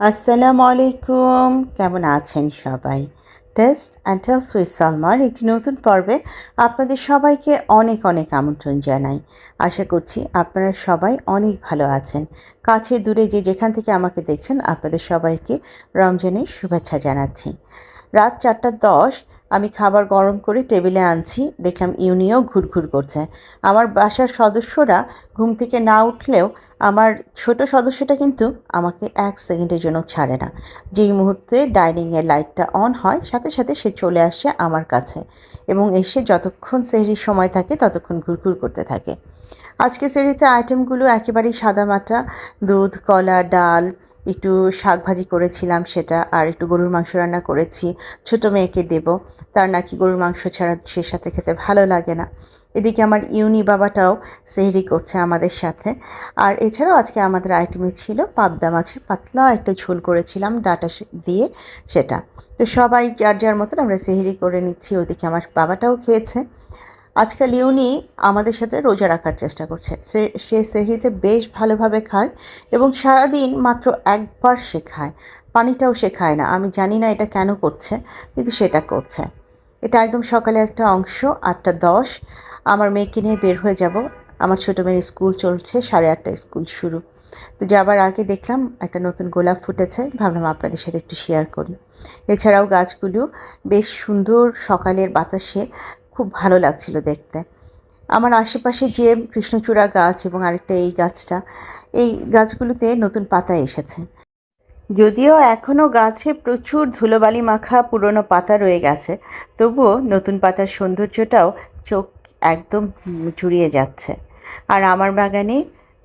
আসসালামু আলাইকুম। কেমন আছেন সবাই? টেস্ট অ্যান্ড টেলস উইথ সালমার একটি নতুন পর্বে আপনাদের সবাইকে অনেক অনেক আমন্ত্রণ জানাই। আশা করছি আপনারা সবাই অনেক ভালো আছেন। কাছে দূরে যে যেখান থেকে আমাকে দেখছেন, আপনাদের সবাইকে রমজানের শুভেচ্ছা জানাচ্ছি। রাত চারটা দশ আমি খাবার গরম করে টেবিলে আনছি। দেখলাম ইউনিও ঘুরঘুর করছে। আমার বাসার সদস্যরা ঘুম থেকে না উঠলেও আমার ছোট সদস্যটা কিন্তু আমাকে এক সেকেন্ডের জন্য ছাড়ে না। যেই মুহূর্তে ডাইনিংয়ের লাইটটা অন হয়, সাথে সাথে সে চলে আসে আমার কাছে এবং এসে যতক্ষণ সেহরির সময় থাকে, ততক্ষণ ঘুরঘুর করতে থাকে। আজকে সেহরিতে আইটেমগুলো একেবারেই সাদামাটা, দুধ, কলা, ডাল একটু শাক ভাজি করেছিলাম সেটা, আর একটু গরুর মাংস রান্না করেছি। ছোটো মেয়েকে দেব, তার নাকি গরুর মাংস ছাড়া সে সাথে খেতে ভালো লাগে না। এদিকে আমার ইউনি বাবাটাও সেহরি করছে আমাদের সাথে। আর এছাড়াও আজকে আমাদের আইটেমে ছিল পাবদা মাছের পাতলা একটা ঝোল করেছিলাম, ডাটা দিয়ে সেটা। তো সবাই যার যার মতন আমরা সেহরি করে নিচ্ছি, ওদিকে আমার বাবাটাও খেয়েছে। আজকাল ইউনি আমাদের সাথে রোজা রাখার চেষ্টা করছে। সে সে সেহরিতে বেশ ভালোভাবে খায় এবং সারাদিন মাত্র একবার সে খায়। পানিটাও সে খায় না। আমি জানি না এটা কেন করছে, কিন্তু সেটা করছে। এটা একদম সকালে একটা অংশ, আটটা দশ। আমার মেয়েকে নিয়ে বের হয়ে যাব। আমার ছোটো মেয়ের স্কুল চলছে, সাড়ে আটটায় স্কুল শুরু। তো যাবার আগে দেখলাম একটা নতুন গোলাপ ফুটেছে। ভাবলাম আপনাদের সাথে একটু শেয়ার করি। এছাড়াও গাছগুলো বেশ সুন্দর সকালের বাতাসে খুব ভালো লাগছিল দেখতে। আমার আশেপাশে যে কৃষ্ণচূড়া গাছ এবং আরেকটা এই গাছটা, এই গাছগুলোতে নতুন পাতা এসেছে। যদিও এখনও গাছে প্রচুর ধুলোবালি মাখা পুরনো পাতা রয়ে গেছে, তবুও নতুন পাতার সৌন্দর্যটাও চোখ একদম জুড়িয়ে যাচ্ছে। আর আমার বাগানে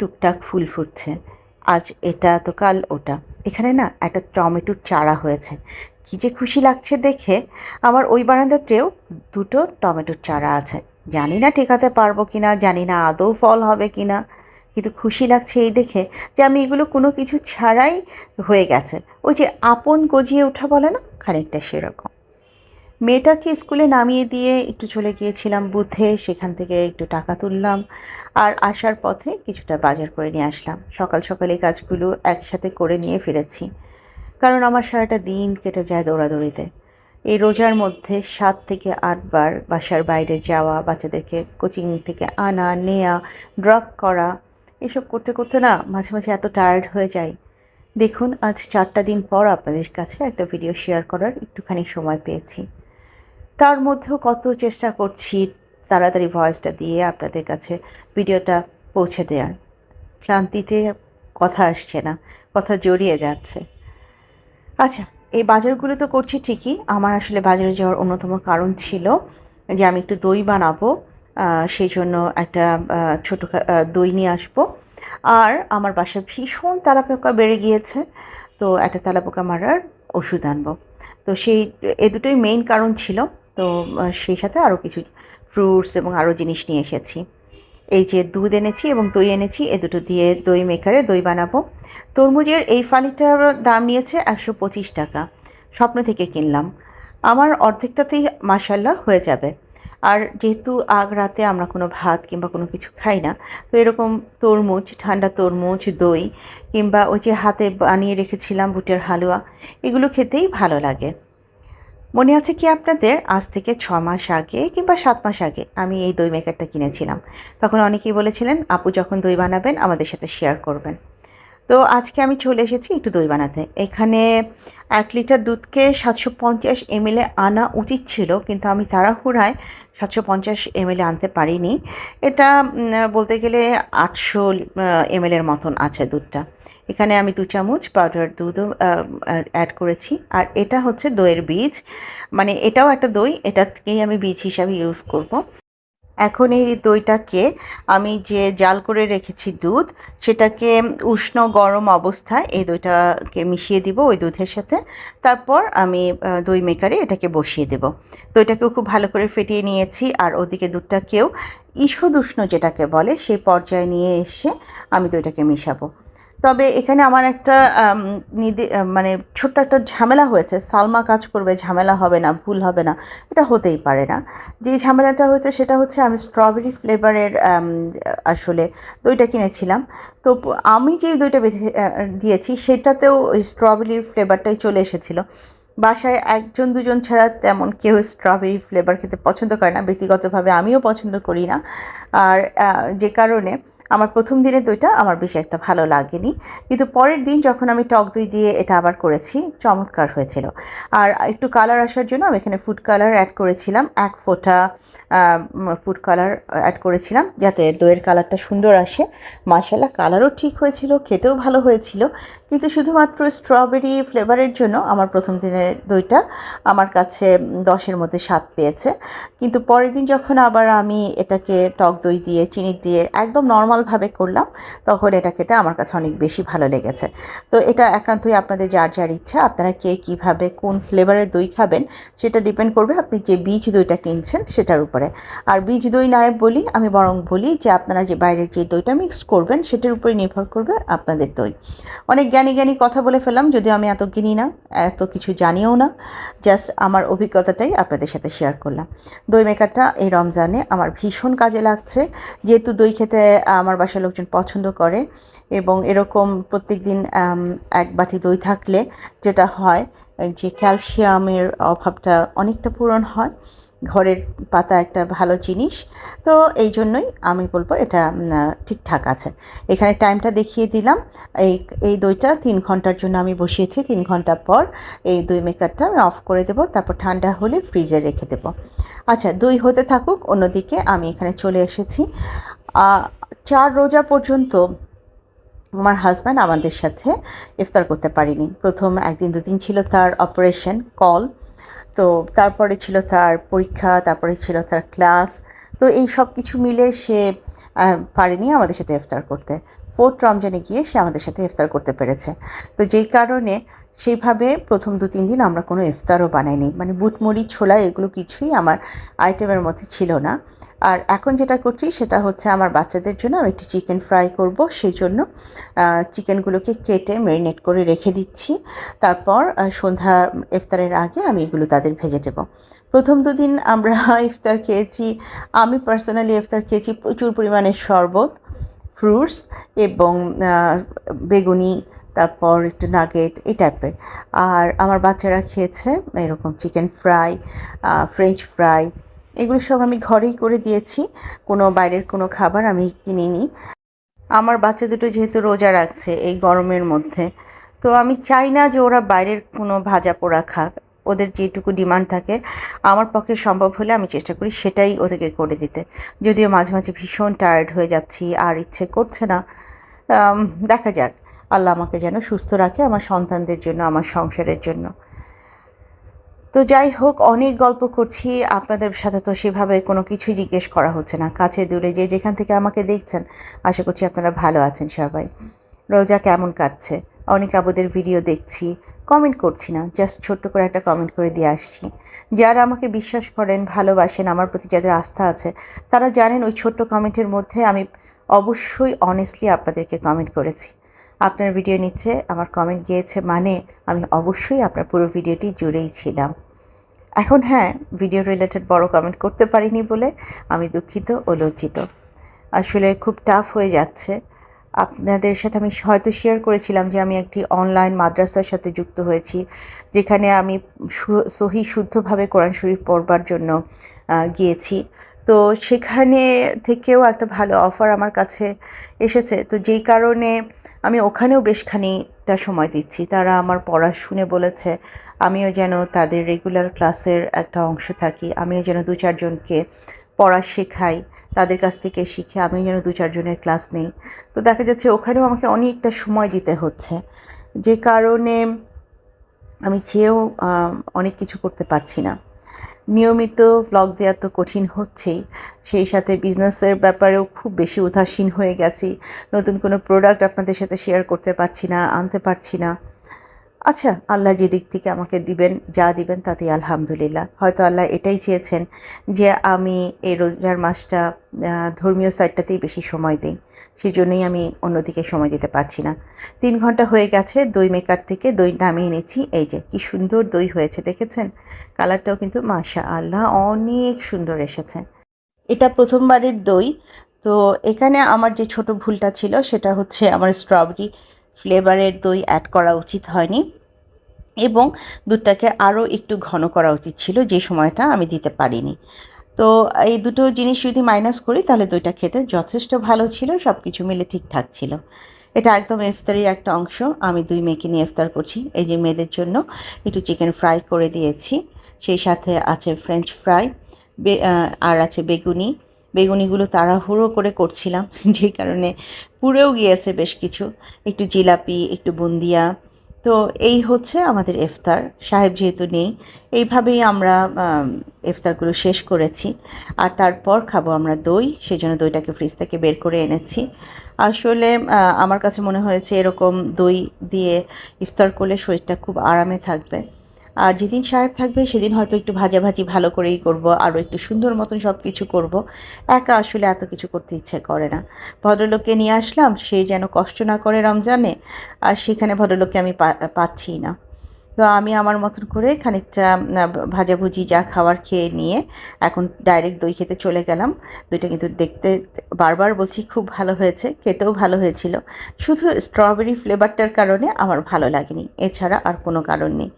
টুকটাক ফুল ফুটছে। আজ এটা তো কাল ওটা। এখানে না একটা টমেটোর চারা হয়েছে। কী যে খুশি লাগছে দেখে আমার ওই বারান্দাতেও দুটো টমেটোর চারা আছে। জানি না ঠেকাতে পারব কি না জানি না আদৌ ফল হবে কি না কিন্তু খুশি লাগছে এই দেখে যে আমি এগুলো কোনো কিছু ছাড়াই হয়ে গেছে। ওই যে আপন গজিয়ে ওঠা বলে না, খানিকটা সেরকম। মেয়েটাকে স্কুলে নামিয়ে দিয়ে একটু চলে গিয়েছিলাম বুথে সেখান থেকে একটু টাকা তুললাম আর আসার পথে কিছুটা বাজার করে নিয়ে আসলাম। সকাল সকাল কাজগুলো একসাথে করে নিয়ে ফিরেছি। কারণ আমার সারাটা দিন কেটে যায় দৌড়াদৌড়িতে। এই রোজার মধ্যে সাত থেকে আটবার বাসার বাইরে যাওয়া, বাচ্চাদেরকে কোচিং থেকে আনা, নেয়া, ড্রপ করা, এসব করতে করতে না মাঝে মাঝে এত টায়ার্ড হয়ে যায় দেখুন, আজ চারটা দিন পর আপনাদের কাছে একটা ভিডিও শেয়ার করার একটুখানি সময় পেয়েছি। তার মধ্যেও কত চেষ্টা করছি তাড়াতাড়ি ভয়েসটা দিয়ে আপনাদের কাছে ভিডিওটা পৌঁছে দেওয়ার ক্লান্তিতে কথা আসছে না, কথা জড়িয়ে যাচ্ছে। আচ্ছা এই বাজারগুলো তো করছি ঠিকই। আমার আসলে বাজারে যাওয়ার অন্যতম কারণ ছিল যে আমি একটু দই বানাবো সেই জন্য একটা ছোটো দই নিয়ে আসব। আর আমার বাসায় ভীষণ তালাপোকা বেড়ে গিয়েছে, তো একটা তালাপোকা মারার ওষুধ আনব। তো সেই, এ দুটোই মেইন কারণ ছিল, তো সেই সাথে আরও কিছু ফ্রুটস এবং আরও জিনিস নিয়ে এসেছি। এই যে দুধ এনেছি এবং দই এনেছি, এ দুটো দিয়ে দই মেকারে দই বানাবো। তরমুজের এই ফালিটার দাম নিয়েছে একশো পঁচিশ টাকা। স্বপ্ন থেকে কিনলাম। আমার অর্ধেকটাতেই মাসাল্লাহ হয়ে যাবে। আর যেহেতু আগ রাতে আমরা কোনো ভাত কিংবা কোনো কিছু খাই না, তো এরকম তরমুজ, ঠান্ডা তরমুজ, দই কিংবা ওই যে হাতে বানিয়ে রেখেছিলাম বুটের হালুয়া, এগুলো খেতেই ভালো লাগে। মনে আছে কি আপনাদের? আজ থেকে ছ মাস আগে কিংবা সাত মাস আগে আমি এই দই মেকারটা কিনেছিলাম। তখন অনেকেই বলেছিলেন, আপু যখন দই বানাবেন, আমাদের সাথে শেয়ার করবেন। তো আজকে আমি চলে এসেছি একটু দই বানাতে। এখানে এক লিটার দুধকে সাতশো পঞ্চাশ এমএলে আনা উচিত ছিল, কিন্তু আমি তাড়াহুড়ায় সাতশো পঞ্চাশ এমএলে আনতে পারিনি। এটা বলতে গেলে আটশো এমএলের মতন আছে দুধটা। এখানে আমি দু চামচ পাউডার দুধও অ্যাড করেছি। আর এটা হচ্ছে দইয়ের বীজ। মানে এটাও একটা দই, এটাকেই আমি বীজ হিসাবে ইউজ করব। এখন এই দইটাকে আমি যে জাল করে রেখেছি দুধ, সেটাকে উষ্ণ গরম অবস্থায় এই দইটাকে মিশিয়ে দিব ওই দুধের সাথে। তারপর আমি দই মেকারে এটাকে বসিয়ে দেব। দইটাকেও খুব ভালো করে ফেটিয়ে নিয়েছি। আর ওদিকে দুধটাকেও ঈষদ উষ্ণ যেটাকে বলে, সেই পর্যায়ে নিয়ে এসে আমি দইটাকে মেশাবো। তবে এখানে আমার একটা মানে ছোট্ট একটা ঝামেলা হয়েছে। সালমা কাজ করবে, ঝামেলা হবে না, ভুল হবে না, এটা হতেই পারে না। যে ঝামেলাটা হয়েছে সেটা হচ্ছে আমি স্ট্রবেরি ফ্লেভারের আসলে দইটা কিনেছিলাম। তো আমি যে দইটা বেঁধে দিয়েছি সেটাতেও ওই স্ট্রবেরি ফ্লেভারটাই চলে এসেছিল। বাসায় একজন, দুজন ছাড়া তেমন কেউ স্ট্রবেরি ফ্লেভার খেতে পছন্দ করে না। ব্যক্তিগতভাবে আমিও পছন্দ করি না। আর যে কারণে আমার প্রথম দিনের দইটা আমার বেশি একটা ভালো লাগেনি। কিন্তু পরের দিন যখন আমি টক দই দিয়ে এটা আবার করেছি, চমৎকার হয়েছিল। আর একটু কালার আসার জন্য আমি এখানে ফুড কালার অ্যাড করেছিলাম। এক ফোঁটা ফুড কালার অ্যাড করেছিলাম যাতে দইয়ের কালারটা সুন্দর আসে। মার্শাল্লাহ কালারও ঠিক হয়েছিল, খেতেও ভালো হয়েছিল। কিন্তু শুধুমাত্র স্ট্রবেরি ফ্লেভারের জন্য আমার প্রথম দিনের দইটা আমার কাছে দশের মধ্যে স্বাদ পেয়েছে। কিন্তু পরের দিন যখন আবার আমি এটাকে টক দই দিয়ে, চিনি দিয়ে একদম নর্মালভাবে করলাম, তখন এটা খেতে আমার কাছে অনেক বেশি ভালো লেগেছে। তো এটা একান্তই আপনাদের যার যার ইচ্ছা, আপনারা কে কীভাবে কোন ফ্লেভারের দই খাবেন, সেটা ডিপেন্ড করবে আপনি যে বীজ দইটা কিনছেন সেটার উপরে। আর বীজ দই নয় বলি, আমি বরং বলি যে আপনারা যে বাইরের যে দইটা মিক্সড করবেন, সেটার উপরে নির্ভর করবে আপনাদের দই। অনেক জ্ঞানী জ্ঞানী কথা বলে ফেলাম যদিও আমি এত কিনি না, এত কিছু জানিও না জাস্ট আমার অভিজ্ঞতাটাই আপনাদের সাথে শেয়ার করলাম। দই মেকারটা এই রমজানে আমার ভীষণ কাজে লাগছে, যেহেতু দই খেতে আমার বাসার লোকজন পছন্দ করে এবং এরকম প্রত্যেক দিন এক বাটি দই থাকলে যেটা হয় যে ক্যালসিয়ামের অভাবটা অনেকটা পূরণ হয়, ঘরের পাতা একটা ভালো জিনিস। তো এই জন্যই আমি বলব এটা ঠিকঠাক আছে। এখানে টাইমটা দেখিয়ে দিলাম। এই এই দইটা তিন ঘণ্টার জন্য আমি বসিয়েছি। তিন ঘণ্টা পর এই দই মেকারটা আমি অফ করে দেবো। তারপর ঠান্ডা হলে ফ্রিজে রেখে দেবো। আচ্ছা দই হতে থাকুক, অন্যদিকে আমি এখানে চলে এসেছি। চার রোজা পর্যন্ত আমার হাজব্যান্ড আমাদের সাথে ইফতার করতে পারিনি। প্রথম একদিন দুদিন ছিল তার অপারেশন কল তো তারপরে ছিল তার পরীক্ষা, তারপরে ছিল তার ক্লাস তো এই সব কিছু মিলে সে পারেনি আমাদের সাথে ইফতার করতে। ফোর্থ রমজানে গিয়ে সে আমাদের সাথে ইফতার করতে পেরেছে। তো যেই কারণে সেইভাবে প্রথম দু, তিন দিন আমরা কোনো ইফতারও বানাইনি। মানে বুটমুড়ি, ছোলা এগুলো কিছুই আমার আইটেমের মধ্যে ছিল না। আর এখন যেটা করছি সেটা হচ্ছে আমার বাচ্চাদের জন্য আমি একটু চিকেন ফ্রাই করব। সেই জন্য চিকেনগুলোকে কেটে ম্যারিনেট করে রেখে দিচ্ছি। তারপর সন্ধ্যা ইফতারের আগে আমি এগুলো তাদের ভেজে দেবো। প্রথম দুদিন আমরা ইফতার খেয়েছি। আমি পার্সোনালি ইফতার খেয়েছি প্রচুর পরিমাণে শরবত। ফ্রুটস এবং বেগুনি, তারপর একটু নাগেট, এই টাইপের। আর আমার বাচ্চারা খেয়েছে এরকম চিকেন ফ্রাই ফ্রেঞ্চ ফ্রাই, এগুলো সব আমি ঘরেই করে দিয়েছি। কোনো বাইরের কোনো খাবার আমি কিনিনি। আমার বাচ্চা দুটো যেহেতু রোজা রাখছে এই গরমের মধ্যে, তো আমি চাই না যে ওরা বাইরের কোনো ভাজা পোড়া খাক। ওদের যেটুকু ডিমান্ড থাকে, আমার পক্ষে সম্ভব হলে আমি চেষ্টা করি সেটাই ওদেরকে করে দিতে। যদিও মাঝে মাঝে ভীষণ টায়ার্ড হয়ে যাচ্ছি, আর ইচ্ছে করছে না। দেখা যাক। আল্লাহ আমাকে যেন সুস্থ রাখে আমার সন্তানদের জন্য, আমার সংসারের জন্য। তো যাই হোক, অনেক গল্প করছি। আপনাদের সাথে তো সেভাবে কোনো কিছুই জিজ্ঞেস করা হচ্ছে না। কাছে দূরে যে যেখান থেকে আমাকে দেখছেন, আশা করছি আপনারা ভালো আছেন সবাই। রোজা কেমন কাটছে? অনেক আবুদের ভিডিও দেখছি। কমেন্ট করছি না জাস্ট ছোট্ট করে একটা কমেন্ট করে দিয়ে আসছি। যারা আমাকে বিশ্বাস করেন, ভালোবাসেন, আমার প্রতি যাদের আস্থা আছে, তারা জানেন ওই ছোট্ট কমেন্টের মধ্যে আমি অবশ্যই অনেস্টলি আপনাদেরকে কমেন্ট করেছি। আপনার ভিডিও নিচ্ছে আমার কমেন্ট গিয়েছে মানে আমি অবশ্যই আপনার পুরো ভিডিওটি জুড়েই ছিলাম। এখন হ্যাঁ ভিডিও রিলেটেড বড় কমেন্ট করতে পারিনি বলে আমি দুঃখিত ও লজ্জিত। আসলে খুব টাফ হয়ে যাচ্ছে। আপনাদের সাথে আমি হয়তো শেয়ার করেছিলাম যে আমি একটি অনলাইন মাদ্রাসার সাথে যুক্ত হয়েছি, যেখানে আমি সহি শুদ্ধভাবে কোরআন শরীফ পড়বার জন্য গিয়েছি। তো সেখানে থেকেও একটা ভালো অফার আমার কাছে এসেছে। তো যেই কারণে আমি ওখানেও বেশ খানিকটা সময় দিচ্ছি। তারা আমার পড়া শুনে বলেছে, আমিও যেন তাদের রেগুলার ক্লাসের একটা অংশ থাকি। আমিও যেন দু চারজনকে পড়া শেখাই, তাদের কাছ থেকে শিখে আমিও যেন দু চারজনের ক্লাস নেই। তো দেখা যাচ্ছে ওখানেও আমাকে অনেকটা সময় দিতে হচ্ছে। যে কারণে আমি চেয়েও অনেক কিছু করতে পারছি না। নিয়মিত ভ্লগ দেওয়া তো কঠিন হচ্ছেই। সেই সাথে বিজনেসের ব্যাপারেও খুব বেশি উদাসীন হয়ে গেছি। নতুন কোনো প্রোডাক্ট আপনাদের সাথে শেয়ার করতে পারছি না, আনতে পারছি না। আচ্ছা আল্লাহ যে দিক থেকে আমাকে দিবেন, যা দিবেন তাতে আলহামদুলিল্লাহ। হয়তো আল্লাহ এটাই চেয়েছেন যে আমি এই রোজার মাসটা ধর্মীয় সাইডটাতেই বেশি সময় দিই। সেই জন্যই আমি অন্যদিকে সময় দিতে পারছি না। তিন ঘণ্টা হয়ে গেছে, দই মেকার থেকে দই নামিয়ে নিচ্ছি। এই যে, কি সুন্দর দই হয়েছে, দেখেছেন? কালারটাও কিন্তু মাশা আল্লাহ অনেক সুন্দর এসেছে। এটা প্রথমবারের দই। তো এখানে আমার যে ছোট ভুলটা ছিল, সেটা হচ্ছে আমার স্ট্রবেরি ফ্লেভারের দই অ্যাড করা উচিত হয়নি। এবং দুধটাকে আরও একটু ঘন করা উচিত ছিল, যে সময়টা আমি দিতে পারিনি। তো এই দুটো জিনিস যদি মাইনাস করি, তাহলে দইটা খেতে যথেষ্ট ভালো ছিল সব কিছু মিলে ঠিকঠাক ছিল। এটা একদম ইফতারির একটা অংশ, আমি দুই মেয়েকে নিয়ে ইফতার করছি। এই যে মেয়েদের জন্য একটু চিকেন ফ্রাই করে দিয়েছি, সেই সাথে আছে ফ্রেঞ্চ ফ্রাই আর আছে বেগুনি। বেগুনিগুলো তাড়াহুড়ো করে করছিলাম, যে কারণে পুড়েও গিয়েছে বেশ কিছু। একটু জিলাপি, একটু বুন্দিয়া তো এই হচ্ছে আমাদের ইফতার। সাহেব যেহেতু নেই, এইভাবেই আমরা ইফতারগুলো শেষ করেছি। আর তারপর খাব আমরা দই সেই জন্য দইটাকে ফ্রিজ থেকে বের করে এনেছি। আসলে আমার কাছে মনে হয়েছে এরকম দই দিয়ে ইফতার করলে শরীরটা খুব আরামে থাকবে। আর যেদিন সাহেব থাকবে সেদিন হয়তো একটু ভাজাভাজি ভালো করেই করব, আরও একটু সুন্দর মতন সব কিছু করব। একা আসলে এত কিছু করতে ইচ্ছে করে না। ভদ্রলোককে নিয়ে আসলাম, সে যেন কষ্ট না করে রমজানে, আর সেখানে ভদ্রলোককে আমি পাচ্ছি না। তো আমি আমার মতন করে খানিকটা ভাজাভুজি যা খাবার খেয়ে নিয়ে এখন ডাইরেক্ট দই খেতে চলে গেলাম। দইটা কিন্তু দেখতে বারবার বলছি খুব ভালো হয়েছে, খেতেও ভালো হয়েছিল। শুধু স্ট্রবেরি ফ্লেভারটার কারণে আমার ভালো লাগেনি, এছাড়া আর কোনো কারণ নেই।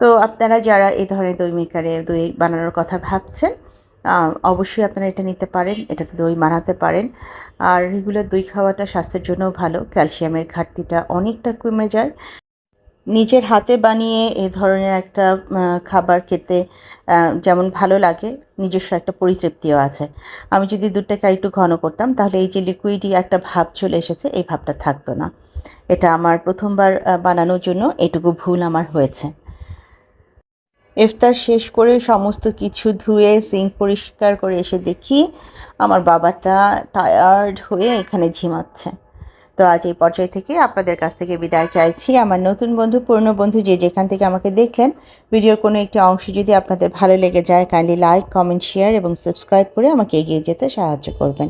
তো আপনারা যারা এই ধরনের দই মেকারে দই বানানোর কথা ভাবছেন অবশ্যই আপনারা এটা নিতে পারেন, এটাতে দই বানাতে পারেন। আর রেগুলার দই খাওয়াটা স্বাস্থ্যের জন্যও ভালো, ক্যালসিয়ামের ঘাটতিটা অনেকটা কমে যায়। নিজের হাতে বানিয়ে এ ধরনের একটা খাবার খেতে যেমন ভালো লাগে, নিজস্ব একটা পরিতৃপ্তিও আছে। আমি যদি দুধটাকে একটু ঘন করতাম, তাহলে এই যে লিকুইডই একটা ভাব চলে এসেছে, এই ভাবটা থাকতো না। এটা আমার প্রথমবার বানানোর জন্য এটুকু ভুল আমার হয়েছে। ইফতার শেষ করে সমস্ত কিছু ধুয়ে সিঙ্ক পরিষ্কার করে এসে দেখি আমার বাবাটা টায়ার্ড হয়ে এখানে ঝিমাচ্ছে। তো আজ এই পর্যায় থেকে আপনাদের কাছ থেকে বিদায় চাইছি। আমার নতুন বন্ধু, পুরনো বন্ধু যে যেখান থেকে আমাকে দেখলেন, ভিডিওর কোনো একটি অংশ যদি আপনাদের ভালো লেগে যায় কাইন্ডলি লাইক কমেন্ট শেয়ার এবং সাবস্ক্রাইব করে আমাকে এগিয়ে যেতে সাহায্য করবেন।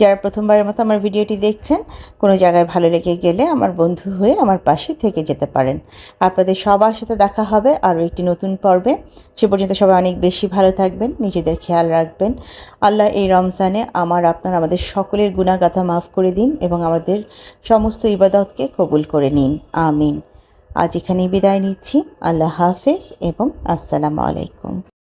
যারা প্রথমবারের মতো আমার ভিডিওটি দেখছেন, কোনো জায়গায় ভালো লেগে গেলে আমার বন্ধু হয়ে আমার পাশে থেকে যেতে পারেন। আপনাদের সবার সাথে দেখা হবে আরও একটি নতুন পর্বে। সে পর্যন্ত সবাই অনেক বেশি ভালো থাকবেন, নিজেদের খেয়াল রাখবেন। আল্লাহ এই রমজানে আমার, আপনার, আমাদের সকলের গুণাগাথা মাফ করে দিন এবং আমাদের সমস্ত ইবাদতকে কবুল করে নিন। আমিন। আজ এখানে বিদায় নিচ্ছি। আল্লাহ হাফেজ এবং আসসালামু আলাইকুম।